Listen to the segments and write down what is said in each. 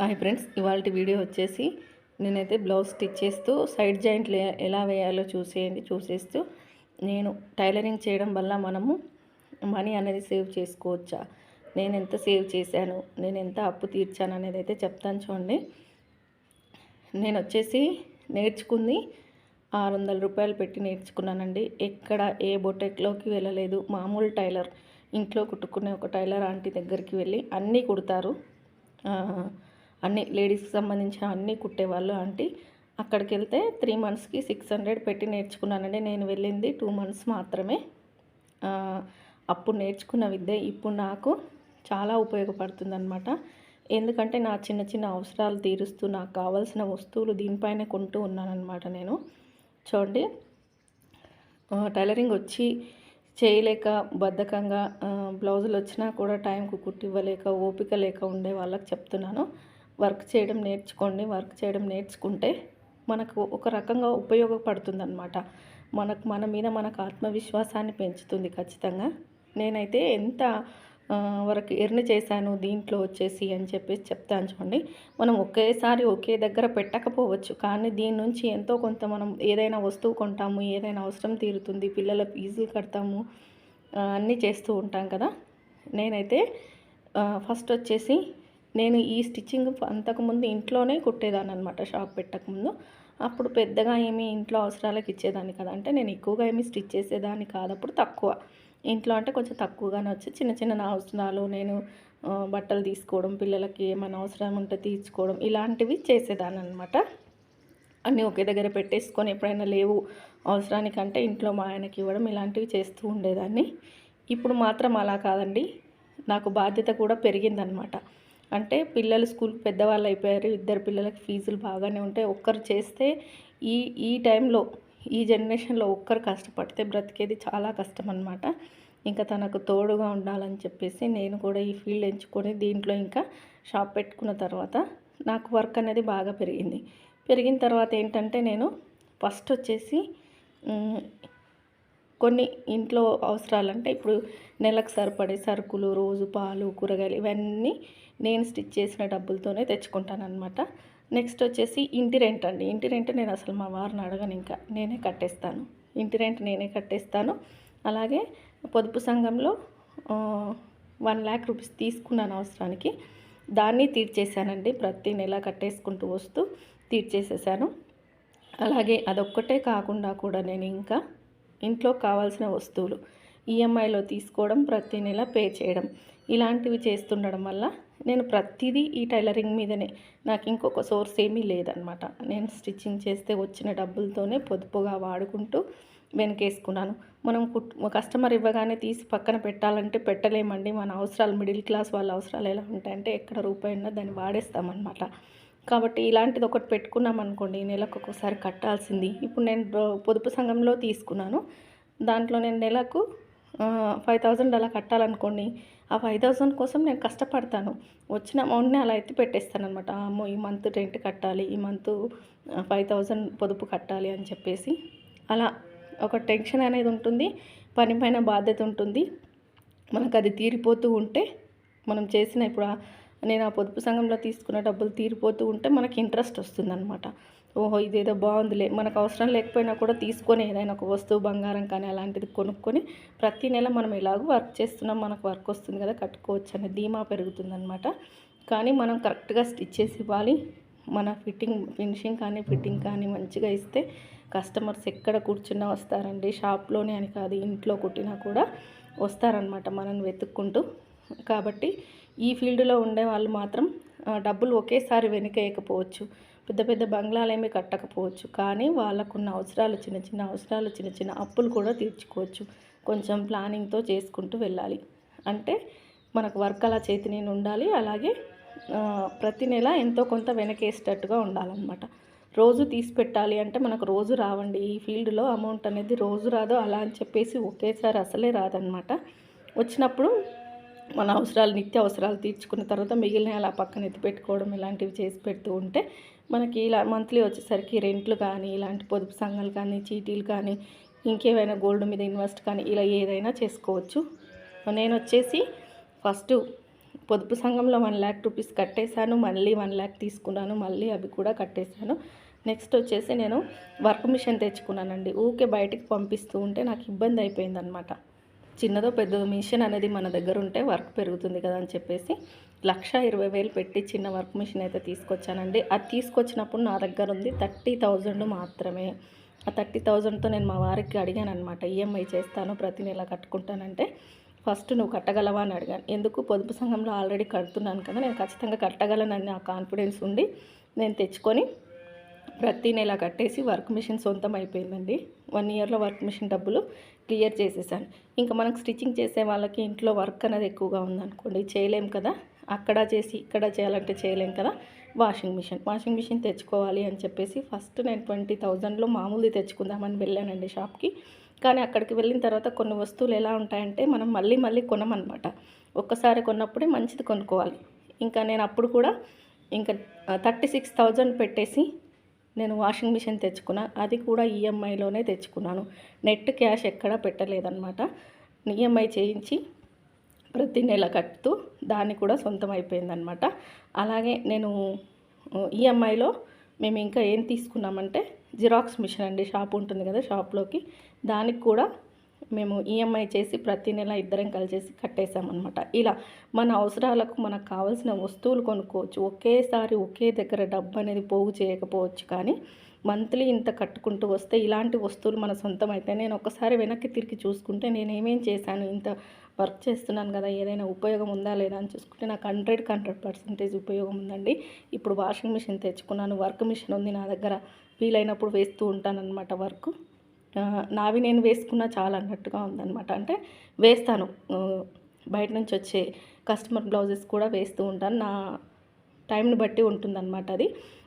Hi friends ఇవాళ video వచ్చేసి నేనైతే బ్లౌజ్ స్టిచ్ చేస్తూ సైడ్ జాయింట్లు ఎలా వేయాలో చూసేయండి చూసేస్తూ నేను టైలరింగ్ చేయడం వల్ల మనము మనీ అనేది సేవ్ చేసుకోవచ్చా? నేను ఎంత సేవ్ చేశాను? నేను ఎంత అప్పు తీర్చాను అనేది అయితే చెప్తాను చూడండి. నేను వచ్చేసి నేర్చుకుంది ఆరు వందల రూపాయలు పెట్టి నేర్చుకున్నానండి. ఎక్కడ ఏ బొటెక్లోకి వెళ్ళలేదు. మామూలు టైలర్ ఇంట్లో కుట్టుకునే ఒక టైలర్ ఆంటీ దగ్గరికి వెళ్ళి అన్నీ కుడతారు. అన్ని లేడీస్కి సంబంధించిన అన్నీ కుట్టేవాళ్ళు ఆంటీ. అక్కడికి వెళ్తే త్రీ మంత్స్కి సిక్స్ హండ్రెడ్ పెట్టి నేర్చుకున్నానండి. నేను వెళ్ళింది టూ మంత్స్ మాత్రమే. అప్పుడు నేర్చుకున్న విద్య ఇప్పుడు నాకు చాలా ఉపయోగపడుతుంది అనమాట ఎందుకంటే నా చిన్న చిన్న అవసరాలు తీరుస్తూ నాకు కావాల్సిన వస్తువులు దీనిపైనే కొంటూ ఉన్నానన్నమాట నేను. చూడండి. టైలరింగ్ వచ్చి చేయలేక బద్ధకంగా బ్లౌజులు వచ్చినా కూడా టైంకు కుట్టివ్వలేక ఓపిక లేక ఉండే వాళ్ళకి చెప్తున్నాను. వర్క్ చేయడం నేర్చుకోండి వర్క్ చేయడం నేర్చుకుంటే మనకు ఒక రకంగా ఉపయోగపడుతుంది అనమాట మనకు మన మీద మనకు ఆత్మవిశ్వాసాన్ని పెంచుతుంది ఖచ్చితంగా. నేనైతే ఎంత వరకు ఎర్న్ చేశాను దీంట్లో వచ్చేసి అని చెప్పేసి చెప్తాను చూడండి. మనం ఒకేసారి ఒకే దగ్గర పెట్టకపోవచ్చు కానీ దీని నుంచి ఎంతో కొంత మనం ఏదైనా వస్తువు కొంటాము ఏదైనా అవసరం తీరుతుంది పిల్లల ఫీజులు కడతాము అన్నీ చేస్తూ ఉంటాం కదా. నేనైతే ఫస్ట్ వచ్చేసి నేను ఈ స్టిచ్చింగ్ అంతకుముందు ఇంట్లోనే కుట్టేదాన్ని అనమాట షాప్ పెట్టకముందు అప్పుడు పెద్దగా ఏమి ఇంట్లో అవసరాలకు ఇచ్చేదాన్ని కదా. అంటే నేను ఎక్కువగా ఏమి స్టిచ్ చేసేదాన్ని కాదు. అప్పుడు తక్కువ. ఇంట్లో అంటే కొంచెం తక్కువగానే వచ్చి చిన్న చిన్న నా అవసరాలు నేను బట్టలు తీసుకోవడం పిల్లలకి ఏమైనా అవసరం ఉంటే తీర్చుకోవడం ఇలాంటివి చేసేదాన్ని అనమాట అన్నీ ఒకే దగ్గర పెట్టేసుకొని ఎప్పుడైనా లేవు అవసరానికంటే ఇంట్లో మా ఆయనకి ఇవ్వడం ఇలాంటివి చేస్తూ ఉండేదాన్ని. ఇప్పుడు మాత్రం అలా కాదండి. నాకు బాధ్యత కూడా పెరిగిందనమాట అంటే పిల్లలు స్కూల్ పెద్దవాళ్ళు అయిపోయారు ఇద్దరు పిల్లలకి ఫీజులు బాగానే ఉంటాయి. ఒక్కరు చేస్తే ఈ ఈ టైంలో ఈ జనరేషన్లో ఒక్కరు కష్టపడితే బ్రతికేది చాలా కష్టం అనమాట ఇంకా తనకు తోడుగా ఉండాలని చెప్పేసి నేను కూడా ఈ ఫీల్డ్ ఎంచుకొని దీంట్లో ఇంకా షాప్ పెట్టుకున్న తర్వాత నాకు వర్క్ అనేది బాగా పెరిగింది. పెరిగిన తర్వాత ఏంటంటే నేను ఫస్ట్ వచ్చేసి కొన్ని ఇంట్లో అవసరాలంటే ఇప్పుడు నెలకు సరిపడే సరుకులు రోజు పాలు కూరగాయలు ఇవన్నీ నేను స్టిచ్ చేసిన డబ్బులతోనే తెచ్చుకుంటాను అనమాట నెక్స్ట్ వచ్చేసి ఇంటి రెంట్ అండి. ఇంటి రెంట్ నేను అసలు మా వారిని అడగను ఇంకా. నేనే కట్టేస్తాను. ఇంటి రెంట్ నేనే కట్టేస్తాను. అలాగే పొదుపు సంఘంలో వన్ ల్యాక్ రూపీస్ తీసుకున్నాను అవసరానికి. దాన్ని తీర్చేశానండి. ప్రతి నెల కట్టేసుకుంటూ వస్తూ తీర్చేసేసాను. అలాగే అదొక్కటే కాకుండా కూడా నేను ఇంకా ఇంట్లో కావాల్సిన వస్తువులు ఈఎంఐలో తీసుకోవడం ప్రతి నెల పే చేయడం ఇలాంటివి చేస్తుండడం వల్ల నేను ప్రతిదీ ఈ టైలరింగ్ మీదనే. నాకు ఇంకొక సోర్స్ ఏమీ లేదనమాట నేను స్టిచ్చింగ్ చేస్తే వచ్చిన డబ్బులతోనే పొదుపుగా వాడుకుంటూ వెనకేసుకున్నాను. మనం కుట్ కస్టమర్ ఇవ్వగానే తీసి పక్కన పెట్టాలంటే పెట్టలేమండి. మన అవసరాలు మిడిల్ క్లాస్ వాళ్ళ అవసరాలు ఎలా ఉంటాయంటే ఎక్కడ రూపాయి ఉన్నా దాన్ని వాడేస్తామన్నమాట. కాబట్టి ఇలాంటిది ఒకటి పెట్టుకున్నాం అనుకోండి నెలకు ఒక్కొక్కసారి కట్టాల్సింది. ఇప్పుడు నేను పొదుపు సంఘంలో తీసుకున్నాను. దాంట్లో నేను నెలకు ఫైవ్ థౌజండ్ అలా కట్టాలనుకోండి ఆ ఫైవ్ థౌజండ్ కోసం నేను కష్టపడతాను. వచ్చిన అమౌంట్ని అలా ఎత్తి పెట్టేస్తాను అనమాట అమ్మో ఈ మంత్ రెంట్ కట్టాలి ఈ మంత్ ఫైవ్ థౌజండ్ పొదుపు కట్టాలి అని చెప్పేసి అలా ఒక టెన్షన్ అనేది ఉంటుంది పని పైన బాధ్యత ఉంటుంది. మనకు అది తీరిపోతూ ఉంటే మనం చేసిన ఇప్పుడు నేను ఆ పొదుపు సంఘంలో తీసుకున్న డబ్బులు తీరిపోతూ ఉంటే మనకి ఇంట్రెస్ట్ వస్తుందన్నమాట. ఓహో ఇదేదో బాగుందిలే. మనకు అవసరం లేకపోయినా కూడా తీసుకొని ఏదైనా ఒక వస్తువు బంగారం కానీ అలాంటిది కొనుక్కొని ప్రతి నెల మనం ఎలాగో వర్క్ చేస్తున్నాం మనకు వర్క్ వస్తుంది కదా కట్టుకోవచ్చు అనే ధీమా పెరుగుతుందనమాట కానీ మనం కరెక్ట్గా స్టిచ్ చేసి ఇవ్వాలి. మన ఫిట్టింగ్ ఫినిషింగ్ కానీ ఫిట్టింగ్ కానీ మంచిగా ఇస్తే కస్టమర్స్ ఎక్కడ కూర్చున్నా వస్తారండి. షాప్లోనే అని కాదు ఇంట్లో కుట్టినా కూడా వస్తారనమాట మనల్ని వెతుక్కుంటూ. కాబట్టి ఈ ఫీల్డ్లో ఉండే వాళ్ళు మాత్రం డబ్బులు ఒకేసారి వెనకేయకపోవచ్చు. పెద్ద పెద్ద బంగ్లాలు కట్టకపోవచ్చు. కానీ వాళ్ళకున్న అవసరాలు చిన్న చిన్న అవసరాలు చిన్న చిన్న అప్పులు కూడా తీర్చుకోవచ్చు. కొంచెం ప్లానింగ్తో చేసుకుంటూ వెళ్ళాలి. అంటే మనకు వర్క్ అలా చేతి నేను ఉండాలి. అలాగే ప్రతి నెల ఎంతో కొంత వెనకేసేటట్టుగా ఉండాలన్నమాట. రోజు తీసి పెట్టాలి అంటే మనకు రోజు రావండి. ఈ ఫీల్డ్లో అమౌంట్ అనేది రోజు రాదు. అలా అని చెప్పేసి ఒకేసారి అసలే రాదనమాట వచ్చినప్పుడు మన అవసరాలు నిత్య అవసరాలు తీర్చుకున్న తర్వాత మిగిలిన అలా పక్కన ఎత్తి పెట్టుకోవడం ఇలాంటివి చేసి పెడుతూ ఉంటే మనకి ఇలా మంత్లీ వచ్చేసరికి రెంట్లు కానీ ఇలాంటి పొదుపు సంఘాలు కానీ చీటీలు కానీ ఇంకేమైనా గోల్డ్ మీద ఇన్వెస్ట్ కానీ ఇలా ఏదైనా చేసుకోవచ్చు. నేను వచ్చేసి ఫస్ట్ పొదుపు సంఘంలో వన్ ల్యాక్ రూపీస్ కట్టేశాను. మళ్ళీ వన్ ల్యాక్ తీసుకున్నాను. మళ్ళీ అవి కూడా కట్టేశాను. నెక్స్ట్ వచ్చేసి నేను వర్క్ మిషన్ తెచ్చుకున్నానండి. ఊకే బయటికి పంపిస్తూ ఉంటే నాకు ఇబ్బంది అయిపోయిందనమాట చిన్నదో పెద్దదో మిషన్ అనేది మన దగ్గర ఉంటే వర్క్ పెరుగుతుంది కదా అని చెప్పేసి లక్ష ఇరవై వేలు పెట్టి చిన్న వర్క్ మిషన్ అయితే తీసుకొచ్చానండి. అది తీసుకొచ్చినప్పుడు నా దగ్గర ఉంది థర్టీ థౌజండ్ మాత్రమే. ఆ థర్టీ థౌజండ్తో నేను మా వారికి అడిగాను అనమాట ఈఎంఐ చేస్తాను ప్రతి నెల కట్టుకుంటానంటే. ఫస్ట్ నువ్వు కట్టగలవా అని అడిగాను. ఎందుకు? పొదుపు సంఘంలో ఆల్రెడీ కడుతున్నాను కదా నేను ఖచ్చితంగా కట్టగలనని నా కాన్ఫిడెన్స్ ఉండి నేను తెచ్చుకొని ప్రతి నెల కట్టేసి వర్క్ మిషన్ సొంతం అయిపోయిందండి. వన్ ఇయర్లో వర్క్ మిషన్ డబ్బులు క్లియర్ చేసేసాను. ఇంకా మనకు స్టిచ్చింగ్ చేసే వాళ్ళకి ఇంట్లో వర్క్ అనేది ఎక్కువగా ఉందనుకోండి చేయలేం కదా. అక్కడ చేసి ఇక్కడ చేయాలంటే చేయలేం కదా. Washing machine. వాషింగ్ మిషన్ తెచ్చుకోవాలి అని చెప్పేసి ఫస్ట్ నేను ట్వంటీ థౌజండ్లో మామూలుది తెచ్చుకుందామని వెళ్ళానండి షాప్కి. కానీ అక్కడికి వెళ్ళిన తర్వాత కొన్ని వస్తువులు ఎలా ఉంటాయంటే మనం మళ్ళీ మళ్ళీ కొనమన్నమాట ఒక్కసారి కొన్నప్పుడే మంచిది కొనుక్కోవాలి. ఇంకా నేను అప్పుడు కూడా ఇంకా థర్టీ సిక్స్ థౌజండ్ పెట్టేసి నేను వాషింగ్ మిషన్ తెచ్చుకున్నా. అది కూడా ఈఎంఐలోనే తెచ్చుకున్నాను. నెట్ క్యాష్ ఎక్కడా పెట్టలేదన్నమాట ఈఎంఐ చేయించి ప్రతి నెల కట్టుతూ దాన్ని కూడా సొంతం అయిపోయిందనమాట అలాగే నేను ఈఎంఐలో మేము ఇంకా ఏం తీసుకున్నామంటే జిరాక్స్ మిషన్ అండి. షాప్ ఉంటుంది కదా షాప్లోకి. దానికి కూడా మేము ఈఎంఐ చేసి ప్రతి నెల ఇద్దరం కలిసేసి కట్టేసామన్నమాట ఇలా మన అవసరాలకు మనకు కావాల్సిన వస్తువులు కొనుక్కోవచ్చు. ఒకేసారి ఒకే దగ్గర డబ్బు అనేది పోగు చేయకపోవచ్చు కానీ మంత్లీ ఇంత కట్టుకుంటూ వస్తే ఇలాంటి వస్తువులు మన సొంతం అయితే నేను ఒకసారి వెనక్కి తిరిగి చూసుకుంటే నేను ఏమేం చేశాను? ఇంత వర్క్ చేస్తున్నాను కదా ఏదైనా ఉపయోగం ఉందా లేదా అని చూసుకుంటే నాకు హండ్రెడ్ హండ్రెడ్ పర్సెంటేజ్ ఉపయోగం ఉందండి. ఇప్పుడు వాషింగ్ మిషన్ తెచ్చుకున్నాను వర్క్ మిషన్ ఉంది నా దగ్గర వీలైనప్పుడు వేస్తూ ఉంటానన్నమాట వర్క్. నావి నేను వేసుకున్న చాలా అన్నట్టుగా ఉందన్నమాట. అంటే వేస్తాను బయట నుంచి వచ్చే కస్టమర్ బ్లౌజెస్ కూడా వేస్తూ ఉంటాను నా టైంని బట్టి ఉంటుందన్నమాట అది.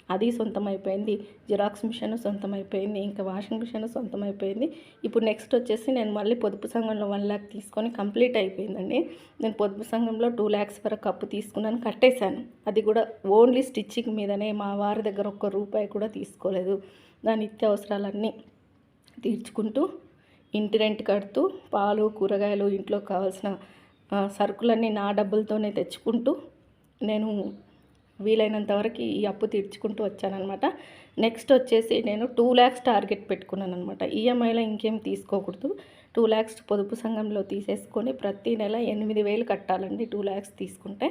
అది సొంతం అయిపోయింది జిరాక్స్ మిషన్ సొంతం అయిపోయింది ఇంకా వాషింగ్ మిషన్ సొంతం అయిపోయింది ఇప్పుడు నెక్స్ట్ వచ్చేసి నేను మళ్ళీ పొదుపు సంఘంలో వన్ ల్యాక్ తీసుకొని కంప్లీట్ అయిపోయిందండి. నేను పొదుపు సంఘంలో టూ ల్యాక్స్ వరకు అప్పు తీసుకున్నాను కట్టేశాను. అది కూడా ఓన్లీ స్టిచ్చింగ్ మీదనే. మా వారి దగ్గర ఒక్క రూపాయి కూడా తీసుకోలేదు. దాని నిత్యావసరాలన్నీ తీర్చుకుంటూ ఇంటి రెంట్ కడుతూ పాలు కూరగాయలు ఇంట్లో కావాల్సిన సరుకులన్నీ నా డబ్బులతోనే తెచ్చుకుంటూ నేను వీలైనంత వరకు ఈ అప్పు తీర్చుకుంటూ వచ్చానమాట నెక్స్ట్ వచ్చేసి నేను టూ ల్యాక్స్ టార్గెట్ పెట్టుకున్నాను అనమాట ఈఎంఐలో ఇంకేం తీసుకోకూడదు. టూ ల్యాక్స్ పొదుపు సంఘంలో తీసేసుకొని ప్రతి నెల ఎనిమిది వేలు కట్టాలండి టూ ల్యాక్స్ తీసుకుంటే.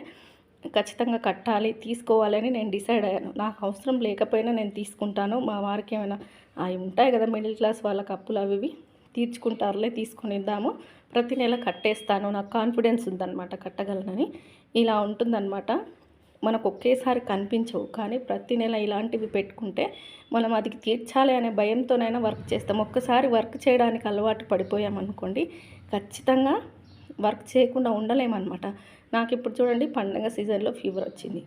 ఖచ్చితంగా కట్టాలి తీసుకోవాలని నేను డిసైడ్ అయ్యాను. నాకు అవసరం లేకపోయినా నేను తీసుకుంటాను. మా వారికి ఏమైనా అవి ఉంటాయి కదా మిడిల్ క్లాస్ వాళ్ళకి అప్పులు అవి ఇవి తీర్చుకుంటారులే తీసుకొని ఇద్దాము ప్రతి నెల కట్టేస్తాను. నాకు కాన్ఫిడెన్స్ ఉందన్నమాట కట్టగలనని. ఇలా ఉంటుందన్నమాట. మనకు ఒకేసారి కనిపించవు. కానీ ప్రతి నెల ఇలాంటివి పెట్టుకుంటే మనం అది తీర్చాలి అనే భయంతోనైనా వర్క్ చేస్తాం. ఒక్కసారి వర్క్ చేయడానికి అలవాటు పడిపోయామనుకోండి ఖచ్చితంగా వర్క్ చేయకుండా ఉండలేమన్నమాట. నాకు ఇప్పుడు చూడండి పండగ సీజన్లో ఫీవర్ వచ్చింది.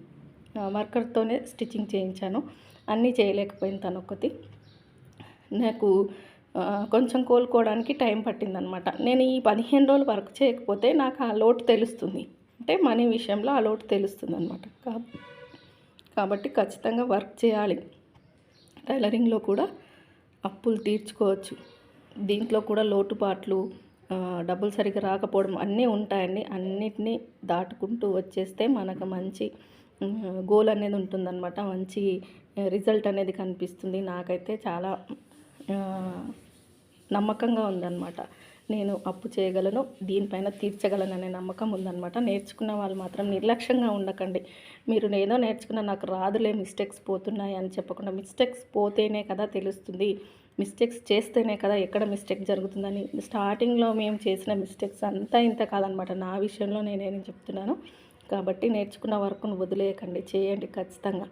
వర్కర్తోనే స్టిచ్చింగ్ చేయించాను. అన్నీ చేయలేకపోయింది తను ఒకటి నాకు కొంచెం కోలుకోవడానికి టైం పట్టిందనమాట నేను ఈ పదిహేను రోజులు వర్క్ చేయకపోతే నాకు ఆ లోటు తెలుస్తుంది. అంటే మనీ విషయంలో ఆ లోటు తెలుస్తుంది అనమాట కాబట్టి ఖచ్చితంగా వర్క్ చేయాలి. టైలరింగ్లో కూడా అప్పులు తీర్చుకోవచ్చు. దీంట్లో కూడా లోటుపాట్లు డబ్బులు సరిగ్గా రాకపోవడం అన్నీ ఉంటాయండి. అన్నిటినీ దాటుకుంటూ వచ్చేస్తే మనకు మంచి గోల్ అనేది ఉంటుందన్నమాట. మంచి రిజల్ట్ అనేది కనిపిస్తుంది. నాకైతే చాలా నమ్మకంగా ఉందన్నమాట. నేను అప్పు చేయగలను దీనిపైన తీర్చగలను అనే నమ్మకం ఉందన్నమాట. నేర్చుకున్న వాళ్ళు మాత్రం నిర్లక్ష్యంగా ఉండకండి. మీరు ఏదో నేర్చుకున్న నాకు రాదులే మిస్టేక్స్ పోతున్నాయి అని చెప్పకుండా మిస్టేక్స్ పోతేనే కదా తెలుస్తుంది. మిస్టేక్స్ చేస్తేనే కదా ఎక్కడ మిస్టేక్ జరుగుతుందని. స్టార్టింగ్లో మేము చేసిన మిస్టేక్స్ అంతా ఇంత కాదనమాట నా విషయంలో నేనేం చెప్తున్నాను. కాబట్టి నేర్చుకున్న వర్క్ను వదిలేయకండి. చేయండి ఖచ్చితంగా.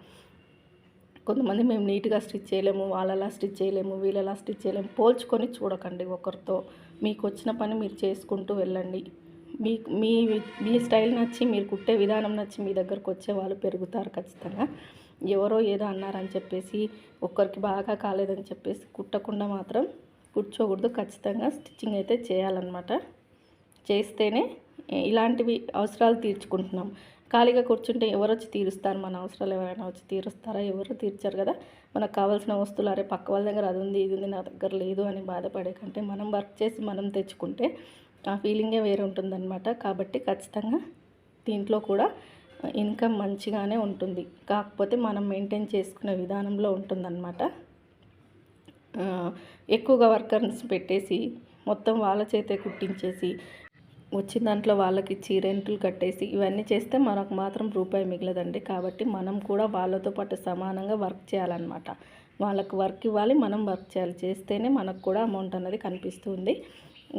కొంతమంది మేము నీట్గా స్టిచ్ చేయలేము వాళ్ళలా స్టిచ్ చేయలేము వీళ్ళలా స్టిచ్ చేయలేము. పోల్చుకొని చూడకండి ఒకరితో. మీకు వచ్చిన పని మీరు చేసుకుంటూ వెళ్ళండి. మీ మీ మీ స్టైల్ నచ్చి మీరు కుట్టే విధానం నచ్చి మీ దగ్గరకు వచ్చే వాళ్ళు పెరుగుతారు ఖచ్చితంగా. ఎవరో ఏదో అన్నారని చెప్పేసి ఒక్కరికి బాగా కాలేదని చెప్పేసి కుట్టకుండా మాత్రం కూర్చోకూడదు. ఖచ్చితంగా స్టిచ్చింగ్ అయితే చేయాలన్నమాట. చేస్తేనే ఇలాంటివి అవసరాలు తీర్చుకుంటున్నాం. ఖాళీగా కూర్చుంటే ఎవరు వచ్చి తీరుస్తారు? మన అవసరాలు ఎవరైనా వచ్చి తీరుస్తారా? ఎవరు తీర్చారు కదా. మనకు కావాల్సిన వస్తువులు అరే పక్క వాళ్ళ దగ్గర అది ఉంది ఇది ఉంది నా దగ్గర లేదు అని బాధపడే కంటే మనం వర్క్ చేసి మనం తెచ్చుకుంటే ఆ ఫీలింగే వేరే ఉంటుందన్నమాట. కాబట్టి ఖచ్చితంగా దీంట్లో కూడా ఇన్కమ్ మంచిగానే ఉంటుంది. కాకపోతే మనం మెయింటైన్ చేసుకునే విధానంలో ఉంటుందన్నమాట. ఎక్కువగా వర్కర్స్ పెట్టేసి మొత్తం వాళ్ళ చేతే కుట్టించేసి వచ్చిన దాంట్లో వాళ్ళకి ఇచ్చి రెంట్లు కట్టేసి ఇవన్నీ చేస్తే మనకు మాత్రం రూపాయి మిగలదండి. కాబట్టి మనం కూడా వాళ్ళతో పాటు సమానంగా వర్క్ చేయాలన్నమాట. వాళ్ళకు వర్క్ ఇవ్వాలి మనం వర్క్ చేయాలి. చేస్తేనే మనకు కూడా అమౌంట్ అనేది కనిపిస్తుంది.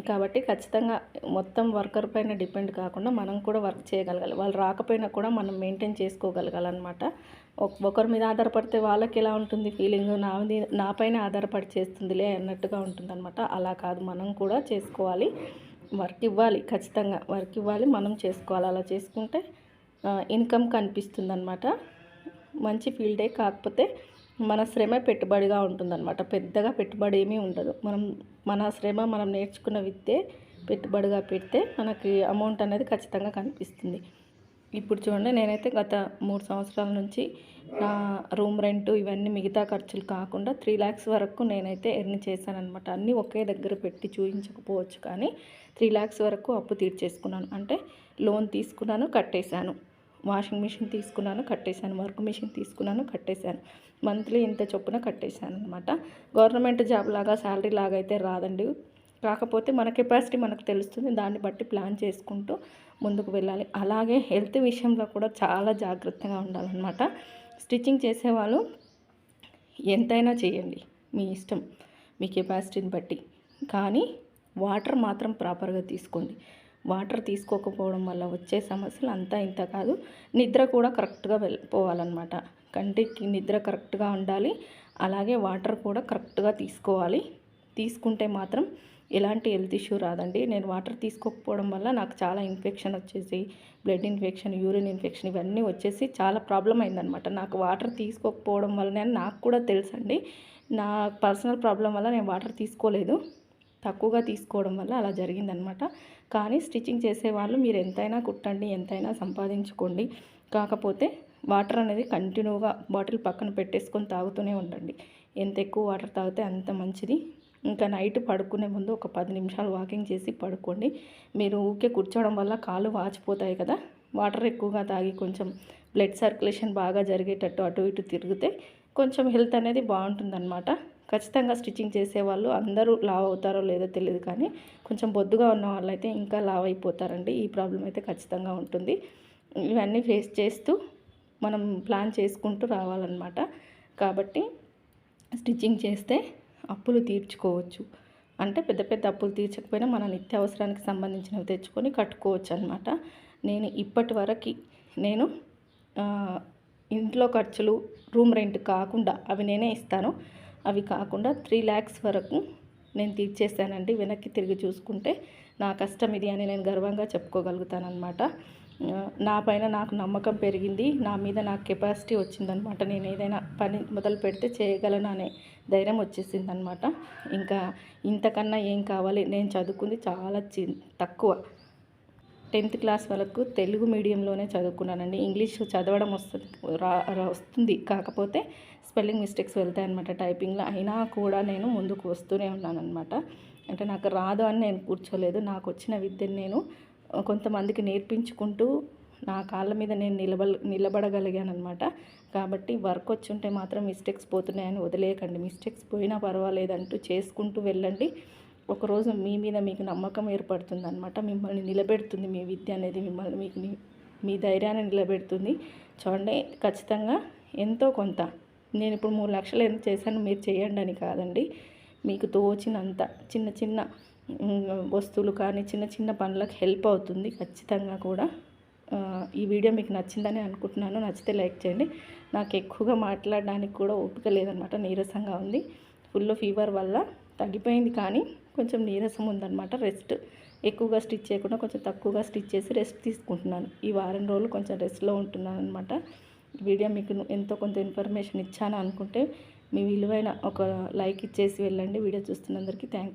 కాబట్టి ఖచ్చితంగా మొత్తం వర్కర్ పైన డిపెండ్ కాకుండా మనం కూడా వర్క్ చేయగలగాలి. వాళ్ళు రాకపోయినా కూడా మనం మెయింటైన్ చేసుకోగలగాలన్నమాట. ఒకరి మీద ఆధారపడితే వాళ్ళకి ఎలా ఉంటుంది ఫీలింగ్? నా నాపైన ఆధారపడి చేస్తుందిలే అన్నట్టుగా ఉంటుందన్నమాట. అలా కాదు. మనం కూడా చేసుకోవాలి. వర్క్ ఇవ్వాలి ఖచ్చితంగా వర్క్ ఇవ్వాలి మనం చేసుకోవాలి. అలా చేసుకుంటే ఇన్కమ్ కనిపిస్తుందన్నమాట. మంచి ఫీల్డే కాకపోతే మన శ్రమ పెట్టుబడిగా ఉంటుందన్నమాట. పెద్దగా పెట్టుబడి ఏమీ ఉండదు. మనం మన శ్రమ మనం నేర్చుకున్న విద్యే పెట్టుబడిగా పెడితే మనకి అమౌంట్ అనేది ఖచ్చితంగా కనిపిస్తుంది. ఇప్పుడు చూడండి నేనైతే గత మూడు సంవత్సరాల నుంచి నా రూమ్ రెంట్ ఇవన్నీ మిగతా ఖర్చులు కాకుండా త్రీ ల్యాక్స్ వరకు నేనైతే ఎర్న్ చేశాను అనమాట అన్నీ ఒకే దగ్గర పెట్టి చూపించకపోవచ్చు కానీ త్రీ ల్యాక్స్ వరకు అప్పు తీర్చేసుకున్నాను. అంటే లోన్ తీసుకున్నాను కట్టేశాను. వాషింగ్ మిషన్ తీసుకున్నాను కట్టేశాను. వర్క్ మిషన్ తీసుకున్నాను కట్టేశాను. మంత్లీ ఇంత చొప్పున కట్టేశాను అనమాట గవర్నమెంట్ జాబ్ లాగా శాలరీ లాగా అయితే రాదండి. కాకపోతే మన కెపాసిటీ మనకు తెలుస్తుంది. దాన్ని బట్టి ప్లాన్ చేసుకుంటూ ముందుకు వెళ్ళాలి. అలాగే హెల్త్ విషయంలో కూడా చాలా జాగ్రత్తగా ఉండాలన్నమాట. స్టిచ్చింగ్ చేసేవాళ్ళు ఎంతైనా చేయండి. మీ ఇష్టం మీ కెపాసిటీని బట్టి. కానీ వాటర్ మాత్రం ప్రాపర్గా తీసుకోండి. వాటర్ తీసుకోకపోవడం వల్ల వచ్చే సమస్యలు అంతా ఇంత కాదు. నిద్ర కూడా కరెక్ట్గా వెళ్ళిపోవాలన్నమాట. కంటికి నిద్ర కరెక్ట్గా ఉండాలి. అలాగే వాటర్ కూడా కరెక్ట్గా తీసుకోవాలి. తీసుకుంటే మాత్రం ఎలాంటి హెల్త్ ఇష్యూ రాదండి. నేను వాటర్ తీసుకోకపోవడం వల్ల నాకు చాలా ఇన్ఫెక్షన్ వచ్చేసి బ్లడ్ ఇన్ఫెక్షన్ యూరిన్ ఇన్ఫెక్షన్ ఇవన్నీ వచ్చేసి చాలా ప్రాబ్లం అయిందనమాట నాకు వాటర్ తీసుకోకపోవడం వల్లనే నాకు కూడా తెలుసండి. నా పర్సనల్ ప్రాబ్లం వల్ల నేను వాటర్ తీసుకోలేదు. తక్కువగా తీసుకోవడం వల్ల అలా జరిగిందనమాట కానీ స్టిచ్చింగ్ చేసేవాళ్ళు మీరు ఎంతైనా కుట్టండి ఎంతైనా సంపాదించుకోండి. కాకపోతే వాటర్ అనేది కంటిన్యూగా బాటిల్ పక్కన పెట్టేసుకొని తాగుతూనే ఉండండి. ఎంత ఎక్కువ వాటర్ తాగితే అంత మంచిది. ఇంకా నైట్ పడుకునే ముందు ఒక పది నిమిషాలు వాకింగ్ చేసి పడుకోండి. మీరు ఊకే కూర్చోవడం వల్ల కాళ్ళు వాచిపోతాయి కదా? వాటర్ ఎక్కువగా తాగి కొంచెం బ్లడ్ సర్క్యులేషన్ బాగా జరిగేటట్టు అటు ఇటు తిరిగితే కొంచెం హెల్త్ అనేది బాగుంటుందన్నమాట. ఖచ్చితంగా స్టిచ్చింగ్ చేసేవాళ్ళు అందరూ లావ్ అవుతారో లేదో తెలియదు కానీ కొంచెం బొద్దుగా ఉన్న వాళ్ళైతే ఇంకా లావ్ అయిపోతారండి. ఈ ప్రాబ్లం అయితే ఖచ్చితంగా ఉంటుంది. ఇవన్నీ ఫేస్ చేస్తూ మనం ప్లాన్ చేసుకుంటూ రావాలన్నమాట. కాబట్టి స్టిచ్చింగ్ చేస్తే అప్పులు తీర్చుకోవచ్చు. అంటే పెద్ద పెద్ద అప్పులు తీర్చకపోయినా మన నిత్యావసరానికి సంబంధించినవి తెచ్చుకొని కట్టుకోవచ్చు అనమాట నేను ఇప్పటి వరకు నేను ఇంట్లో ఖర్చులు రూమ్ రెంట్ కాకుండా అవి నేనే ఇస్తాను. అవి కాకుండా త్రీ ల్యాక్స్ వరకు నేను తీర్చేసానండి వెనక్కి తిరిగి చూసుకుంటే నా కష్టం ఇది అని నేను గర్వంగా చెప్పుకోగలుగుతాను అనమాట నా పైన నాకు నమ్మకం పెరిగింది. నా మీద నాకు కెపాసిటీ వచ్చిందనమాట నేను ఏదైనా పని మొదలు పెడితే చేయగలను అనే ధైర్యం వచ్చేసింది అనమాట ఇంకా ఇంతకన్నా ఏం కావాలి? నేను చదువుకుంది చాలా చి తక్కువ. టెన్త్ క్లాస్ వరకు తెలుగు మీడియంలోనే చదువుకున్నానండి. ఇంగ్లీష్ చదవడం వస్తుంది రా వస్తుంది. కాకపోతే స్పెల్లింగ్ మిస్టేక్స్ వెళ్తాయి అనమాట టైపింగ్లో. అయినా కూడా నేను ముందుకు వస్తూనే ఉన్నానమాట అంటే నాకు రాదు అని నేను కూర్చోలేదు. నాకు వచ్చిన విద్యను నేను కొంతమందికి నేర్పించుకుంటూ నా కాళ్ళ మీద నేను నిలబ నిలబడగలిగాను అనమాట కాబట్టి వర్క్ వచ్చి ఉంటే మాత్రం మిస్టేక్స్ పోతున్నాయని వదిలేయకండి. మిస్టేక్స్ పోయినా పర్వాలేదంటూ చేసుకుంటూ వెళ్ళండి. ఒకరోజు మీ మీద మీకు నమ్మకం ఏర్పడుతుంది అనమాట మిమ్మల్ని నిలబెడుతుంది మీ విద్య అనేది మిమ్మల్ని మీకు మీ ధైర్యాన్ని నిలబెడుతుంది. చూడండి ఖచ్చితంగా ఎంతో కొంత. నేను ఇప్పుడు మూడు లక్షలు ఎంత చేశాను మీరు చేయండి అని కాదండి. మీకు తోచినంత చిన్న చిన్న వస్తువులు కానీ చిన్న చిన్న పనులకు హెల్ప్ అవుతుంది ఖచ్చితంగా కూడా. ఈ వీడియో మీకు నచ్చిందని అనుకుంటున్నాను. నచ్చితే లైక్ చేయండి. నాకు ఎక్కువగా మాట్లాడడానికి కూడా ఓపిక లేదనమాట. నీరసంగా ఉంది. ఫుల్ ఫీవర్ వల్ల తగ్గిపోయింది కానీ కొంచెం నీరసం ఉందన్నమాట రెస్ట్ ఎక్కువగా స్టిచ్ చేయకుండా కొంచెం తక్కువగా స్టిచ్ చేసి రెస్ట్ తీసుకుంటున్నాను. ఈ వారం రోజులు కొంచెం రెస్ట్లో ఉంటున్నాను అనమాట వీడియో మీకు ఎంతో కొంత ఇన్ఫర్మేషన్ ఇచ్చాను అనుకుంటే మీ విలువైన ఒక లైక్ ఇచ్చేసి వెళ్ళండి. Video చూస్తున్నందరికీ thank you